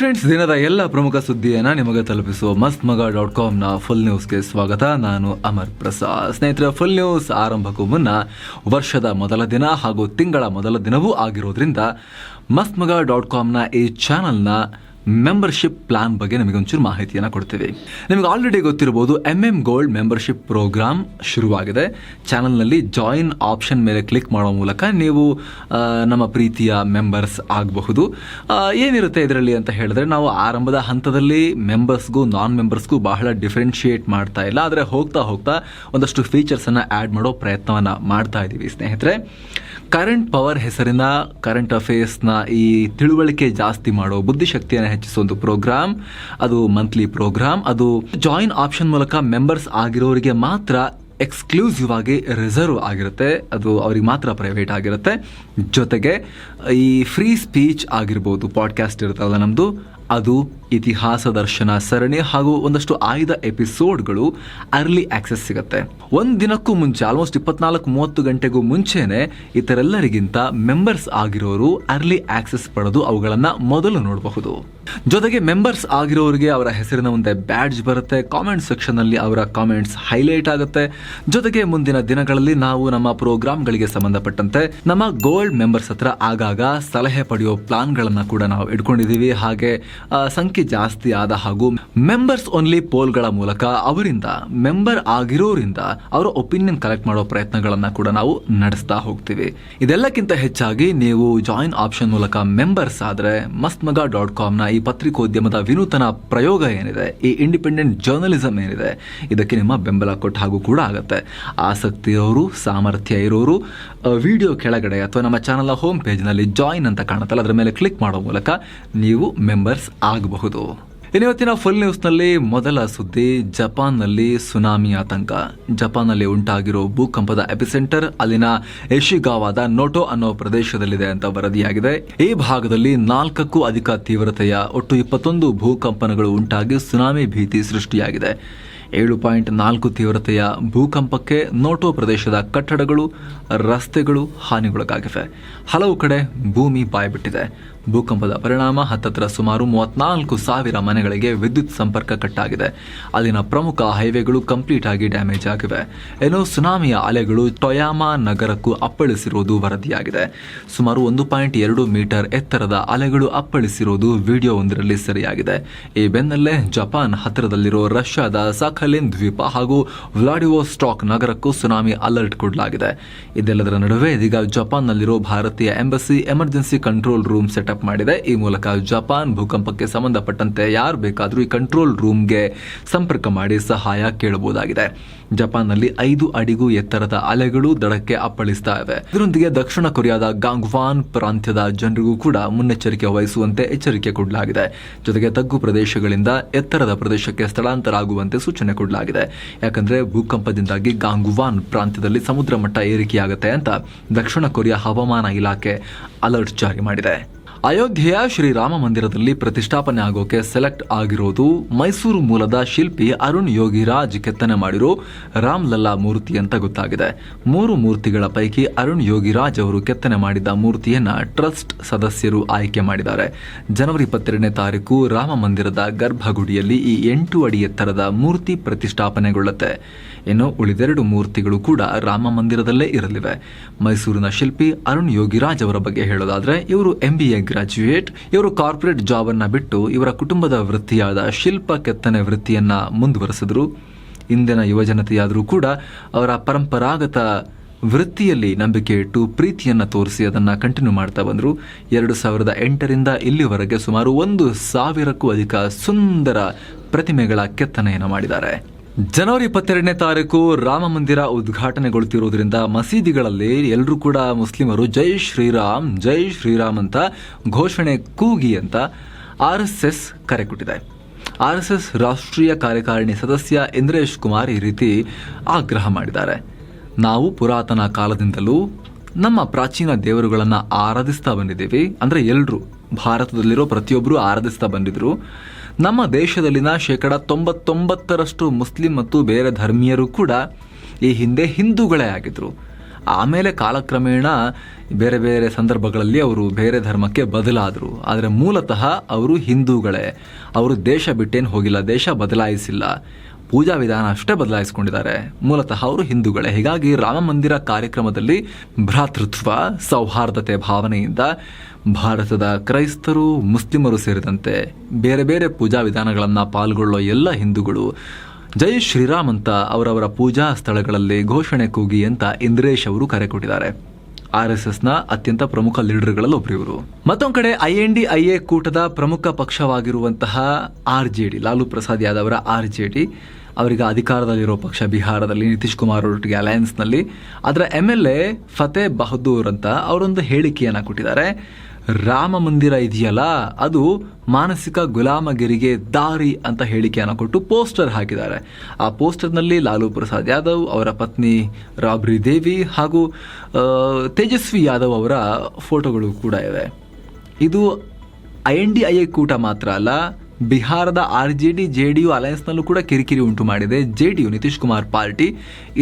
Friends ದಿನದ ಎಲ್ಲ ಪ್ರಮುಖ ಸುದ್ದಿಯನ್ನು ನಿಮಗೆ ತಲುಪಿಸುವ ಮಸ್ತ್ ಮಗ ಡಾಟ್ ಕಾಮ್ನ ಫುಲ್ ನ್ಯೂಸ್ಗೆ ಸ್ವಾಗತ. ನಾನು ಅಮರ್ ಪ್ರಸಾದ್. ಸ್ನೇಹಿತರೆ ಫುಲ್ ನ್ಯೂಸ್ ಆರಂಭಕ್ಕೂ ಮುನ್ನ ವರ್ಷದ ಮೊದಲ ದಿನ ಹಾಗೂ ತಿಂಗಳ ಮೊದಲ ದಿನವೂ ಆಗಿರೋದ್ರಿಂದ ಮಸ್ತ್ ಮಗ ಡಾಟ್ ಕಾಮ್ನ ಈ ಚಾನಲ್ನ ಮೆಂಬರ್ಶಿಪ್ ಪ್ಲಾನ್ ಬಗ್ಗೆ ನಿಮಗೆ ಒಂಚೂರು ಮಾಹಿತಿಯನ್ನು ಕೊಡ್ತೀವಿ. ನಿಮಗೆ already ಗೊತ್ತಿರಬಹುದು M M gold membership programme ಶುರುವಾಗಿದೆ. ಚಾನಲ್ನಲ್ಲಿ ಜಾಯಿನ್ ಆಪ್ಷನ್ ಮೇಲೆ ಕ್ಲಿಕ್ ಮಾಡೋ ಮೂಲಕ ನೀವು ನಮ್ಮ ಪ್ರೀತಿಯ ಮೆಂಬರ್ಸ್ ಆಗಬಹುದು. ಏನಿರುತ್ತೆ ಇದರಲ್ಲಿ ಅಂತ ಹೇಳಿದ್ರೆ, ನಾವು ಆರಂಭದ ಹಂತದಲ್ಲಿ ಮೆಂಬರ್ಸ್ಗೂ ನಾನ್ ಮೆಂಬರ್ಸ್ಗೂ ಬಹಳ ಡಿಫ್ರೆನ್ಷಿಯೇಟ್ ಮಾಡ್ತಾ ಇಲ್ಲ. ಆದರೆ ಹೋಗ್ತಾ ಹೋಗ್ತಾ ಒಂದಷ್ಟು ಫೀಚರ್ಸನ್ನು ಆ್ಯಡ್ ಮಾಡೋ ಪ್ರಯತ್ನವನ್ನು ಮಾಡ್ತಾ ಇದ್ದೀವಿ ಸ್ನೇಹಿತರೆ. ಕರೆಂಟ್ ಪವರ್ ಹೆಸರಿನ ಕರೆಂಟ್ ಅಫೇರ್ಸ್ನ ಈ ತಿಳುವಳಿಕೆ ಜಾಸ್ತಿ ಮಾಡೋ ಬುದ್ಧಿಶಕ್ತಿಯನ್ನು ಹೆಚ್ಚಿಸೋ ಒಂದು ಪ್ರೋಗ್ರಾಮ್ ಅದು ಮಂತ್ಲಿ ಪ್ರೋಗ್ರಾಮ್ ಅದು ಜಾಯಿನ್ ಆಪ್ಷನ್ ಮೂಲಕ ಮೆಂಬರ್ಸ್ ಆಗಿರೋರಿಗೆ ಮಾತ್ರ ಎಕ್ಸ್ಕ್ಲೂಸಿವ್ ಆಗಿ ರಿಸರ್ವ್ ಆಗಿರುತ್ತೆ. ಅದು ಅವ್ರಿಗೆ ಮಾತ್ರ ಪ್ರೈವೇಟ್ ಆಗಿರುತ್ತೆ. ಜೊತೆಗೆ ಈ ಫ್ರೀ ಸ್ಪೀಚ್ ಆಗಿರ್ಬೋದು ಪಾಡ್ಕಾಸ್ಟ್ ಇರುತ್ತಲ್ಲ ನಮ್ಮದು ಅದು ಇತಿಹಾಸ ದರ್ಶನ ಸರಣಿ ಹಾಗೂ ಒಂದಷ್ಟು ಆಯ್ದ ಎಪಿಸೋಡ್ಗಳು ಅರ್ಲಿ ಆಕ್ಸೆಸ್ ಸಿಗುತ್ತೆ. ಒಂದು ದಿನಕ್ಕೂ ಮುಂಚೆ ಆಲ್ಮೋಸ್ಟ್ ಇಪ್ಪತ್ನಾಲ್ಕು ಮೂವತ್ತು ಗಂಟೆಗೂ ಮುಂಚೆನೆ ಇತರೆಲ್ಲರಿಗಿಂತ ಮೆಂಬರ್ಸ್ ಆಗಿರೋರು ಅರ್ಲಿ ಆಕ್ಸೆಸ್ ಪಡೆದು ಅವುಗಳನ್ನು ಮೊದಲು ನೋಡಬಹುದು. ಜೊತೆಗೆ ಮೆಂಬರ್ಸ್ ಆಗಿರೋರಿಗೆ ಅವರ ಹೆಸರಿನ ಮುಂದೆ ಬ್ಯಾಡ್ಜ್ ಬರುತ್ತೆ ಕಾಮೆಂಟ್ ಸೆಕ್ಷನ್ ಅಲ್ಲಿ ಅವರ ಕಾಮೆಂಟ್ಸ್ ಹೈಲೈಟ್ ಆಗುತ್ತೆ. ಜೊತೆಗೆ ಮುಂದಿನ ದಿನಗಳಲ್ಲಿ ನಾವು ನಮ್ಮ ಪ್ರೋಗ್ರಾಮ್ಗಳಿಗೆ ಸಂಬಂಧಪಟ್ಟಂತೆ ನಮ್ಮ ಗೋಲ್ಡ್ ಮೆಂಬರ್ಸ್ ಹತ್ರ ಆಗಾಗ ಸಲಹೆ ಪಡೆಯೋ ಪ್ಲಾನ್ಗಳನ್ನ ಕೂಡ ನಾವು ಇಟ್ಕೊಂಡಿದ್ದೀವಿ. ಹಾಗೆ ಆ, ಸಂಖ್ಯೆ ಜಾಸ್ತಿ ಆದ ಹಾಗೂ ಮೆಂಬರ್ಸ್ ಓನ್ಲಿ ಪೋಲ್ಗಳ ಮೂಲಕ ಅವರಿಂದ ಮೆಂಬರ್ ಆಗಿರೋರಿಂದ ಅವರ ಒಪಿನಿಯನ್ ಕಲೆಕ್ಟ್ ಮಾಡೋ ಪ್ರಯತ್ನಗಳನ್ನ ಕೂಡ ನಾವು ನಡೆಸ್ತಾ ಹೋಗ್ತೀವಿ. ಇದೆಲ್ಲಕ್ಕಿಂತ ಹೆಚ್ಚಾಗಿ ನೀವು ಜಾಯಿನ್ ಆಪ್ಷನ್ ಮೂಲಕ ಮೆಂಬರ್ಸ್ ಆದ್ರೆ ಮಸ್ತ್ ಮಗ ಡಾಟ್ ಕಾಮ್ನ ಈ ಪತ್ರಿಕೋದ್ಯಮದ ವಿನೂತನ ಪ್ರಯೋಗ ಏನಿದೆ, ಈ ಇಂಡಿಪೆಂಡೆಂಟ್ ಜರ್ನಲಿಸಂ ಏನಿದೆ, ಇದಕ್ಕೆ ನಿಮ್ಮ ಬೆಂಬಲ ಕೊಟ್ಟ ಹಾಗೂ ಕೂಡ ಆಗುತ್ತೆ. ಆಸಕ್ತಿ ಇರೋರು, ಸಾಮರ್ಥ್ಯ ಇರೋರು ವಿಡಿಯೋ ಕೆಳಗಡೆ ಅಥವಾ ನಮ್ಮ ಚಾನಲ್ ಹೋಮ್ ಪೇಜ್ನಲ್ಲಿ ಜಾಯಿನ್ ಅಂತ ಕಾಣುತ್ತಲ್ಲ, ಅದರ ಮೇಲೆ ಕ್ಲಿಕ್ ಮಾಡೋ ಮೂಲಕ ನೀವು ಮೆಂಬರ್ಸ್ ಆಗಬಹುದು. ಇನ್ನಿವತ್ತಿನ ಫುಲ್ ನ್ಯೂಸ್ನಲ್ಲಿ ಮೊದಲ ಸುದ್ದಿ, ಜಪಾನ್ನಲ್ಲಿ ಸುನಾಮಿ ಆತಂಕ. ಜಪಾನ್ನಲ್ಲಿ ಉಂಟಾಗಿರೋ ಭೂಕಂಪದ ಎಪಿಸೆಂಟರ್, ಅಲ್ಲಿನ ಎಶಿಗಾವಾದ ನೋಟೋ ಅನ್ನೋ ಪ್ರದೇಶದಲ್ಲಿದೆ ಅಂತ ವರದಿಯಾಗಿದೆ. ಈ ಭಾಗದಲ್ಲಿ ನಾಲ್ಕಕ್ಕೂ ಅಧಿಕ ತೀವ್ರತೆಯ, ಒಟ್ಟು ಇಪ್ಪತ್ತೊಂದು ಭೂಕಂಪನಗಳು ಉಂಟಾಗಿ ಸುನಾಮಿ ಭೀತಿ ಸೃಷ್ಟಿಯಾಗಿದೆ. ಏಳು ಪಾಯಿಂಟ್ ನಾಲ್ಕು ತೀವ್ರತೆಯ ಭೂಕಂಪಕ್ಕೆ ನೋಟೋ ಪ್ರದೇಶದ ಕಟ್ಟಡಗಳು, ರಸ್ತೆಗಳು ಹಾನಿಗೊಳಗಾಗಿವೆ. ಹಲವು ಕಡೆ ಭೂಮಿ ಬಾಯ್ಬಿಟ್ಟಿದೆ. ಭೂಕಂಪದ ಪರಿಣಾಮ ಹತ್ತತ್ರ ಸುಮಾರು ಮೂವತ್ನಾಲ್ಕು ಸಾವಿರ ಮನೆಗಳಿಗೆ ವಿದ್ಯುತ್ ಸಂಪರ್ಕ ಕಟ್ಟಾಗಿದೆ. ಅಲ್ಲಿನ ಪ್ರಮುಖ ಹೈವೇಗಳು ಕಂಪ್ಲೀಟ್ ಆಗಿ ಡ್ಯಾಮೇಜ್ ಆಗಿವೆ. ಇನ್ನು ಸುನಾಮಿಯ ಅಲೆಗಳು ಟೊಯಾಮಾ ನಗರಕ್ಕೂ ಅಪ್ಪಳಿಸಿರುವುದು ವರದಿಯಾಗಿದೆ. ಸುಮಾರು ಒಂದು ಪಾಯಿಂಟ್ ಎರಡು ಮೀಟರ್ ಎತ್ತರದ ಅಲೆಗಳು ಅಪ್ಪಳಿಸಿರುವುದು ವಿಡಿಯೋ ಒಂದರಲ್ಲಿ ಸರಿಯಾಗಿದೆ. ಈ ಬೆನ್ನಲ್ಲೇ ಜಪಾನ್ ಹತ್ತಿರದಲ್ಲಿರೋ ರಷ್ಯಾದ ಸಖಲಿನ್ ದ್ವೀಪ ಹಾಗೂ ವ್ಲಾಡಿವೋಸ್ಟಾಕ್ ನಗರಕ್ಕೂ ಸುನಾಮಿ ಅಲರ್ಟ್ ಕೊಡಲಾಗಿದೆ. ಇದೆಲ್ಲದರ ನಡುವೆ ಇದೀಗ ಜಪಾನ್ನಲ್ಲಿರೋ ಭಾರತೀಯ embassy emergency control room setup ಮಾಡಿದೆ. ಈ ಮೂಲಕ ಜಪಾನ್ ಭೂಕಂಪಕ್ಕೆ ಸಂಬಂಧಪಟ್ಟಂತೆ ಯಾರು ಬೇಕಾದರೂ ಈ ಕಂಟ್ರೋಲ್ ರೂಮ್ಗೆ ಸಂಪರ್ಕ ಮಾಡಿ ಸಹಾಯ ಕೇಳಬಹುದಾಗಿದೆ. ಜಪಾನ್ನಲ್ಲಿ ಐದು ಅಡಿಗೂ ಎತ್ತರದ ಅಲೆಗಳು ದಡಕ್ಕೆ ಅಪ್ಪಳಿಸ್ತಾ ಇವೆ. ಇದರೊಂದಿಗೆ ದಕ್ಷಿಣ ಕೊರಿಯಾದ ಗಾಂಗ್ವಾನ್ ಪ್ರಾಂತ್ಯದ ಜನರಿಗೂ ಕೂಡ ಮುನ್ನೆಚ್ಚರಿಕೆ ವಹಿಸುವಂತೆ ಎಚ್ಚರಿಕೆ ಕೊಡಲಾಗಿದೆ. ಜೊತೆಗೆ ತಗ್ಗು ಪ್ರದೇಶಗಳಿಂದ ಎತ್ತರದ ಪ್ರದೇಶಕ್ಕೆ ಸ್ಥಳಾಂತರ ಆಗುವಂತೆ ಸೂಚನೆ ಕೊಡಲಾಗಿದೆ. ಯಾಕಂದ್ರೆ ಭೂಕಂಪದಿಂದಾಗಿ ಗಾಂಗುವಾನ್ ಪ್ರಾಂತ್ಯದಲ್ಲಿ ಸಮುದ್ರ ಮಟ್ಟ ಏರಿಕೆಯಾಗುತ್ತೆ ಅಂತ ದಕ್ಷಿಣ ಕೊರಿಯಾ ಹವಾಮಾನ ಇಲಾಖೆ ಅಲರ್ಟ್ ಜಾರಿ ಮಾಡಿದೆ. ಅಯೋಧ್ಯೆಯ ಶ್ರೀರಾಮ ಮಂದಿರದಲ್ಲಿ ಪ್ರತಿಷ್ಠಾಪನೆ ಆಗೋಕೆ ಸೆಲೆಕ್ಟ್ ಆಗಿರೋದು ಮೈಸೂರು ಮೂಲದ ಶಿಲ್ಪಿ ಅರುಣ್ ಯೋಗಿರಾಜ್ ಕೆತ್ತನೆ ಮಾಡಿರೋ ರಾಮ್ ಲಲ್ಲಾ ಮೂರ್ತಿ ಅಂತ ಗೊತ್ತಾಗಿದೆ. ಮೂರು ಮೂರ್ತಿಗಳ ಪೈಕಿ ಅರುಣ್ ಯೋಗಿರಾಜ್ ಅವರು ಕೆತ್ತನೆ ಮಾಡಿದ ಮೂರ್ತಿಯನ್ನ ಟ್ರಸ್ಟ್ ಸದಸ್ಯರು ಆಯ್ಕೆ ಮಾಡಿದ್ದಾರೆ. ಜನವರಿ ಇಪ್ಪತ್ತೆರಡನೇ ತಾರೀಕು ರಾಮ ಮಂದಿರದ ಗರ್ಭಗುಡಿಯಲ್ಲಿ ಈ ಎಂಟು ಅಡಿ ಎತ್ತರದ ಮೂರ್ತಿ ಪ್ರತಿಷ್ಠಾಪನೆಗೊಳ್ಳುತ್ತೆ. ಇನ್ನು ಉಳಿದೆರಡು ಮೂರ್ತಿಗಳು ಕೂಡ ರಾಮ ಮಂದಿರದಲ್ಲೇ ಇರಲಿವೆ. ಮೈಸೂರಿನ ಶಿಲ್ಪಿ ಅರುಣ್ ಯೋಗಿರಾಜ್ ಅವರ ಬಗ್ಗೆ ಹೇಳೋದಾದ್ರೆ, ಇವರು ಎಂ ಬಿ ಎ ಗ್ರಾಜ್ಯುಯೇಟ್ ಇವರು ಕಾರ್ಪೊರೇಟ್ ಜಾಬ್ ಅನ್ನ ಬಿಟ್ಟು ಇವರ ಕುಟುಂಬದ ವೃತ್ತಿಯಾದ ಶಿಲ್ಪ ಕೆತ್ತನೆ ವೃತ್ತಿಯನ್ನ ಮುಂದುವರೆಸಿದ್ರು. ಇಂದಿನ ಯುವಜನತೆಯಾದರೂ ಕೂಡ ಅವರ ಪರಂಪರಾಗತ ವೃತ್ತಿಯಲ್ಲಿ ನಂಬಿಕೆ ಇಟ್ಟು ಪ್ರೀತಿಯನ್ನ ತೋರಿಸಿ ಅದನ್ನ ಕಂಟಿನ್ಯೂ ಮಾಡ್ತಾ ಬಂದರು. ಎರಡು ಸಾವಿರದ ಎಂಟರಿಂದ ಇಲ್ಲಿವರೆಗೆ ಸುಮಾರು ಒಂದು ಸಾವಿರಕ್ಕೂ ಅಧಿಕ ಸುಂದರ ಪ್ರತಿಮೆಗಳ ಕೆತ್ತನೆಯನ್ನು ಮಾಡಿದ್ದಾರೆ. ಜನವರಿ ಇಪ್ಪತ್ತೆರಡನೇ ತಾರೀಕು ರಾಮ ಮಂದಿರ ಉದ್ಘಾಟನೆಗೊಳ್ತಿರೋದ್ರಿಂದ ಮಸೀದಿಗಳಲ್ಲಿ ಎಲ್ಲರೂ ಕೂಡ ಮುಸ್ಲಿಮರು ಜೈ ಶ್ರೀರಾಮ್ ಜೈ ಶ್ರೀರಾಮ್ ಅಂತ ಘೋಷಣೆ ಕೂಗಿ ಅಂತ ಆರ್ ಎಸ್ ಎಸ್ ಕರೆ ಕೊಟ್ಟಿದೆ. ಆರ್ ಎಸ್ ಎಸ್ ರಾಷ್ಟ್ರೀಯ ಕಾರ್ಯಕಾರಿಣಿ ಸದಸ್ಯ ಇಂದ್ರೇಶ್ ಕುಮಾರ್ ಈ ರೀತಿ ಆಗ್ರಹ ಮಾಡಿದ್ದಾರೆ. ನಾವು ಪುರಾತನ ಕಾಲದಿಂದಲೂ ನಮ್ಮ ಪ್ರಾಚೀನ ದೇವರುಗಳನ್ನು ಆರಾಧಿಸ್ತಾ ಬಂದಿದ್ದೀವಿ. ಅಂದರೆ ಎಲ್ಲರೂ ಭಾರತದಲ್ಲಿರೋ ಪ್ರತಿಯೊಬ್ಬರು ಆರಾಧಿಸ್ತಾ ಬಂದಿದ್ರು. ನಮ್ಮ ದೇಶದಲ್ಲಿನ ಶೇಕಡ ತೊಂಬತ್ತೊಂಬತ್ತರಷ್ಟು ಮುಸ್ಲಿಂ ಮತ್ತು ಬೇರೆ ಧರ್ಮೀಯರು ಕೂಡ ಈ ಹಿಂದೆ ಹಿಂದೂಗಳೇ ಆಗಿದ್ರು. ಆಮೇಲೆ ಕಾಲಕ್ರಮೇಣ ಬೇರೆ ಬೇರೆ ಸಂದರ್ಭಗಳಲ್ಲಿ ಅವರು ಬೇರೆ ಧರ್ಮಕ್ಕೆ ಬದಲಾದರು. ಆದರೆ ಮೂಲತಃ ಅವರು ಹಿಂದೂಗಳೇ. ಅವರು ದೇಶ ಬಿಟ್ಟೇನು ಹೋಗಿಲ್ಲ, ದೇಶ ಬದಲಾಯಿಸಿಲ್ಲ. ಪೂಜಾ ವಿಧಾನ ಅಷ್ಟೇ ಬದಲಾಯಿಸಿಕೊಂಡಿದ್ದಾರೆ. ಮೂಲತಃ ಅವರು ಹಿಂದೂಗಳೇ. ಹೀಗಾಗಿ ರಾಮ ಮಂದಿರ ಕಾರ್ಯಕ್ರಮದಲ್ಲಿ ಭ್ರಾತೃತ್ವ, ಸೌಹಾರ್ದತೆ ಭಾವನೆಯಿಂದ ಭಾರತದ ಕ್ರೈಸ್ತರು, ಮುಸ್ಲಿಮರು ಸೇರಿದಂತೆ ಬೇರೆ ಬೇರೆ ಪೂಜಾ ವಿಧಾನಗಳನ್ನು ಪಾಲ್ಗೊಳ್ಳೋ ಎಲ್ಲ ಹಿಂದೂಗಳು ಜೈ ಶ್ರೀರಾಮ್ ಅಂತ ಅವರವರ ಪೂಜಾ ಸ್ಥಳಗಳಲ್ಲಿ ಘೋಷಣೆ ಕೂಗಿ ಅಂತ ಇಂದ್ರೇಶ್ ಅವರು ಕರೆ ಕೊಟ್ಟಿದ್ದಾರೆ. ಆರ್ ಎಸ್ ಎಸ್ನ ಅತ್ಯಂತ ಪ್ರಮುಖ ಲೀಡರ್ಗಳಲ್ಲಿ ಒಬ್ಬರು ಇವರು ಮತ್ತೊಂದು ಕಡೆ I N D I A ಕೂಟದ ಪ್ರಮುಖ ಪಕ್ಷವಾಗಿರುವಂತಹ R J D, Lalu Prasad Yadav ಅವರ ಆರ್ ಜೆ ಡಿ, ಅವರಿಗೆ ಅಧಿಕಾರದಲ್ಲಿರೋ ಪಕ್ಷ ಬಿಹಾರದಲ್ಲಿ ನಿತೀಶ್ ಕುಮಾರ್ ಅವರೊಟ್ಟಿಗೆ ಅಲಯನ್ಸ್ನಲ್ಲಿ. ಅದರ M L A Fateh Bahadur ಅಂತ ಅವರೊಂದು ಹೇಳಿಕೆಯನ್ನು ಕೊಟ್ಟಿದ್ದಾರೆ. ರಾಮ ಮಂದಿರ ಇದೆಯಲ್ಲ, ಅದು ಮಾನಸಿಕ ಗುಲಾಮಗಿರಿಗೆ ದಾರಿ ಅಂತ ಹೇಳಿಕೆಯನ್ನು ಕೊಟ್ಟು ಪೋಸ್ಟರ್ ಹಾಕಿದ್ದಾರೆ. ಆ ಪೋಸ್ಟರ್ನಲ್ಲಿ ಲಾಲು ಪ್ರಸಾದ್ ಯಾದವ್, ಅವರ ಪತ್ನಿ ರಾಬ್ರಿ ದೇವಿ ಹಾಗೂ ತೇಜಸ್ವಿ ಯಾದವ್ ಅವರ ಫೋಟೋಗಳು ಕೂಡ ಇವೆ. ಇದು ಐ ಎನ್ ಡಿ ಐ ಕೂಟ ಮಾತ್ರ ಅಲ್ಲ ಬಿಹಾರದ R J D J D U ಅಲಯನ್ಸ್ನಲ್ಲೂ ಕೂಡ ಕಿರಿಕಿರಿ ಉಂಟು ಮಾಡಿದೆ. J D U Nitish Kumar party